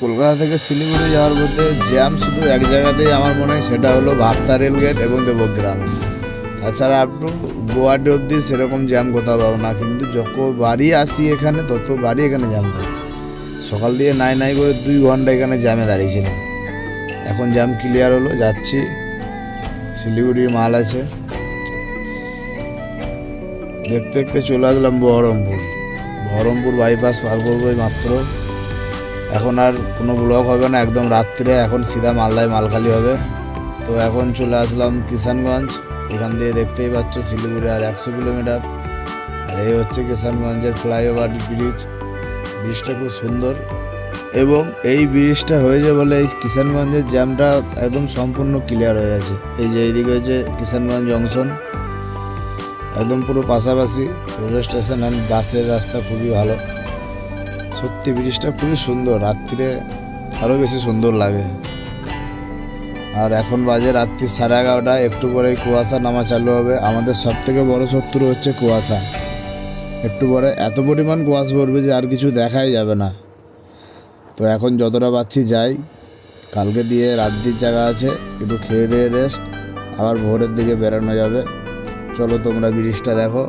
কলকাতা থেকে শিলিগুড়ি যাওয়ার মধ্যে জ্যাম শুধু এক জায়গাতেই আমার মনে হয়, সেটা হলো ভাবতা রেলগেট এবং দেবগ্রাম। তাছাড়া আপ টু গুয়াহাটি অবধি সেরকম জ্যাম কোথাও পাবো না, কিন্তু যত বাড়ি আসি এখানে, তত বাড়ি এখানে জ্যাম থাকে সকাল দিয়ে নাই নাই করে দুই ঘণ্টা এখানে জ্যামে দাঁড়িয়েছিলাম। এখন জ্যাম ক্লিয়ার হলো, যাচ্ছি। শিলিগুড়ির মাল আছে। দেখতে দেখতে চলে আসলাম বহরমপুর। বহরমপুর বাইপাস পার করব মাত্র। এখন আর কোনো ব্লক হবে না, একদম রাত্রে এখন সিধা মালদায় মালখালি হবে। তো এখন চলে আসলাম কিষানগঞ্জ, এখান দিয়ে দেখতেই পাচ্ছ শিলিগুড়ি আর একশো কিলোমিটার। আর এই হচ্ছে কিষানগঞ্জের ফ্লাইওভার ব্রিজ, ব্রিজটা খুব সুন্দর। এবং এই ব্রিজটা হয়েছে বলে এই কিষানগঞ্জের জ্যামটা একদম সম্পূর্ণ ক্লিয়ার হয়ে গেছে। এই যে এইদিকে হচ্ছে কিষানগঞ্জ জংশন, একদম পুরো পাশাপাশি রেলওয়ে স্টেশন অ্যান্ড বাসের রাস্তা খুবই ভালো। সত্যি ব্রিজটা খুবই সুন্দর রাত্রিরে আরও বেশি সুন্দর লাগে। আর এখন বাজে রাত্রি সাড়ে এগারোটা, একটু পরে কুয়াশা নামা চালু হবে। আমাদের সব থেকে বড় শত্রু হচ্ছে কুয়াশা। একটু পরে এত পরিমাণ কুয়াশা পড়বে যে আর কিছু দেখাই যাবে না। তো এখন যতটা পাচ্ছি যাই। কালকে দিয়ে রাত্রির জায়গা আছে, একটু খেয়ে দিয়ে রেস্ট আবার ভোরের দিকে বেরানো যাবে। চলো তোমরা ব্রিজটা দেখো।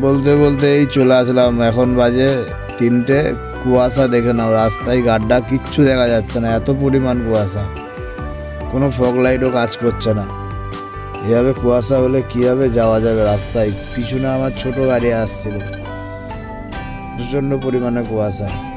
বলতে বলতে এই চলে আসলাম। এখন বাজে তিনটে। কুয়াশা দেখে নাও, রাস্তায় গাড্ডা, কিচ্ছু দেখা যাচ্ছে না। এত পরিমাণ কুয়াশা। কোনো ফগ লাইটও কাজ করছে না। এভাবে কুয়াশা হলে কীভাবে যাওয়া যাবে রাস্তায়? পিছনে আমার ছোট গাড়ি আসছিল। প্রচণ্ড পরিমাণে কুয়াশা।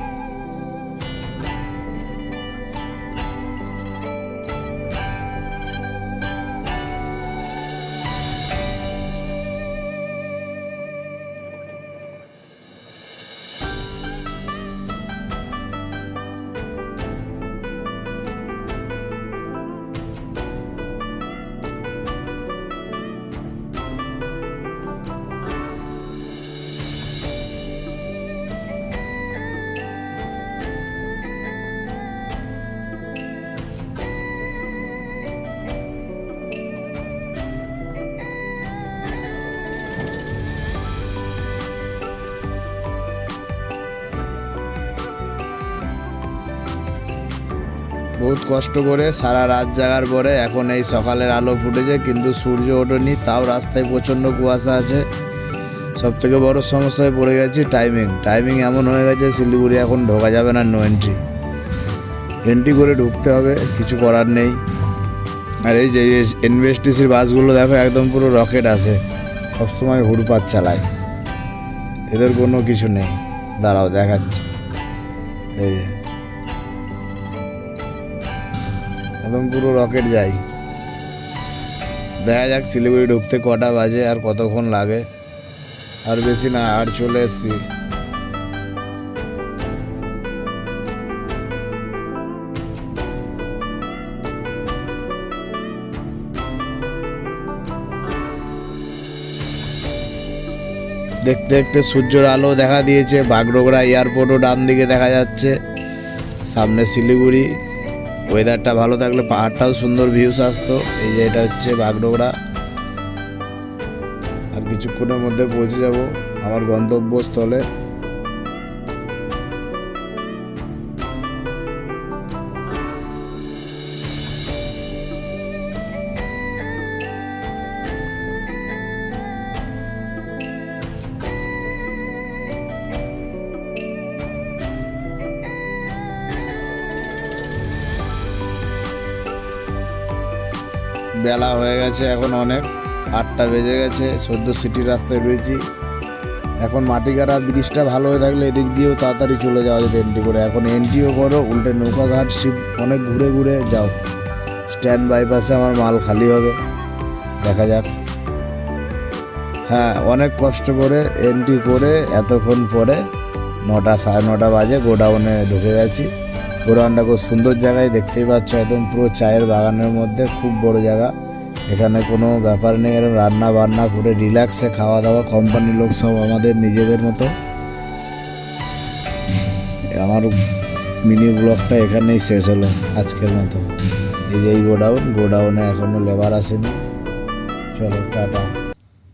বহুত কষ্ট করে সারা রাত জাগার পরে এখন এই সকালের আলো ফুটেছে, কিন্তু সূর্য ওঠেনি, তাও রাস্তায় প্রচণ্ড কুয়াশা আছে। সব থেকে বড় সমস্যায় পড়ে গেছি টাইমিং টাইমিং এমন হয়ে গেছে, শিলিগুড়ি এখন ঢোকা যাবে না নো এন্ট্রি এন্ট্রি করে ঢুকতে হবে, কিছু করার নেই। আর এই যে এনবিএসটিসির বাসগুলো দেখো, একদম পুরো রকেট আছে। সবসময় হুড়পাত চালায়। এদের কোনো কিছু নেই। দাঁড়াও, দেখাচ্ছি। এই যে। একদম পুরো রকেট যায় দেখা যাক শিলিগুড়ি ঢুকতে কটা বাজে আর কতক্ষণ লাগে। আর বেশি না, আর চলে এসছি। দেখতে দেখতে সূর্যের আলো দেখা দিয়েছে, বাগডোগরা এয়ারপোর্টও ডান দিকে দেখা যাচ্ছে। সামনে শিলিগুড়ি। ওয়েদারটা ভালো থাকলে পাহাড়টাও সুন্দর ভিউস আসতো এই যে এটা হচ্ছে বাগডোগরা। আর কিছুক্ষণের মধ্যে পৌঁছে যাব আমার গন্তব্যস্থলে। বেলা হয়ে গেছে এখন অনেক। আটটা বেজে গেছে, সদ্য সিটির রাস্তায় রয়েছি। এখন মাটিগাড়া ব্রিজটা ভালো হয়ে থাকলে এদিক দিয়েও তাড়াতাড়ি চলে যাওয়া যেত এন্ট্রি করে। এখন এন্ট্রিও করো, উল্টে নৌকাঘাট শিপ অনেক ঘুরে ঘুরে যাও। স্ট্যান্ড বাইপাসে আমার মাল খালি হবে। দেখা যাক। হ্যাঁ অনেক কষ্ট করে এন্ট্রি করে এতক্ষণ পরে নটা, সাড়ে নটা বাজে গোডাউনে ঢুকে গেছি। গোডাউনটা খুব সুন্দর জায়গায় দেখতেই পাচ্ছ, একদম পুরো চায়ের বাগানের মধ্যে, খুব বড় জায়গা। এখানে কোনো ব্যাপার নেই এরকম রান্না বান্না করে রিল্যাক্সে খাওয়া দাওয়া কোম্পানির লোক সব আমাদের নিজেদের মতো। আমার মিনি ব্লগটা এখানেই শেষ হলো আজকের মতো। এই যে এই গোডাউন, গোডাউনে এখনও লেবার আসেনি। চলো, টাটা।